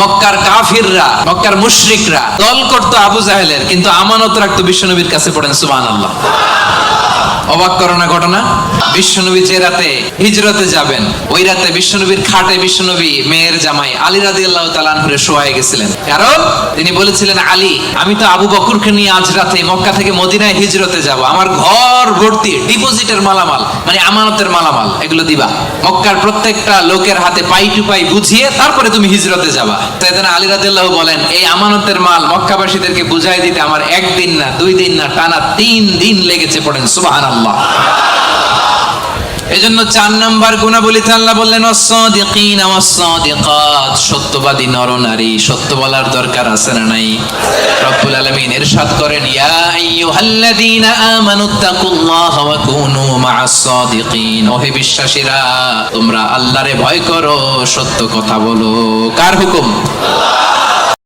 মক্কার কাফিররা, মক্কার মুশরিকরা দল করতো আবু জাহেলের, কিন্তু আমানত রাখতো বিশ্বনবীর কাছে পড়েন, সুবহানাল্লাহ। অবাক করো না ঘটনা? বিশ্বনবী যে রাতে হিজরতে যাবেন, ওই রাতে বিশ্বনবীর খাটে বিশ্বনবী মেয়ের জামাই আলী রাদি আল্লাহ তালানহুরে শোয়াই গেছিলেন। কারণ তিনি বলেছিলেন, আলী, আমি তো আবু বকরকে নিয়ে আজ রাতে মক্কা থেকে মদিনায় হিজরতে যাব। আমার ঘর ভর্তি, ডিপোজিটের মালামাল মানে আমানতের মালামাল, এগুলো দিবা। মক্কার প্রত্যেকটা লোকের হাতে পাই টু পাই বুঝিয়ে তারপরে তুমি হিজরতে যাবা। তাইতেন আলী রাদিল্লাহ বলেন, এই আমানতের মাল মক্কাবাসীদেরকে বুঝাই দিতে আমার একদিন না, দুই দিন না, টানা তিন দিন লেগেছে পড়েন সুবহানাল্লাহ এজন্য চার নাম্বার গুণাবলীতে আল্লাহ বললেন অসদিকিন ওয়াসসাদিকাত সত্যবাদী নর নারী, সত্য বলার দরকার আছে না নাই? রব্বুল আলামিন ইরশাদ করেন, ইয়া আইয়ুহাল্লাযীনা আমানুত্তাকুল্লাহ ওয়া কুনু মা'আস সাদিকিন ওহে বিশ্বাসীরা, তোমরা আল্লাহরে ভয় করো, সত্য কথা বলো। কার হুকুম?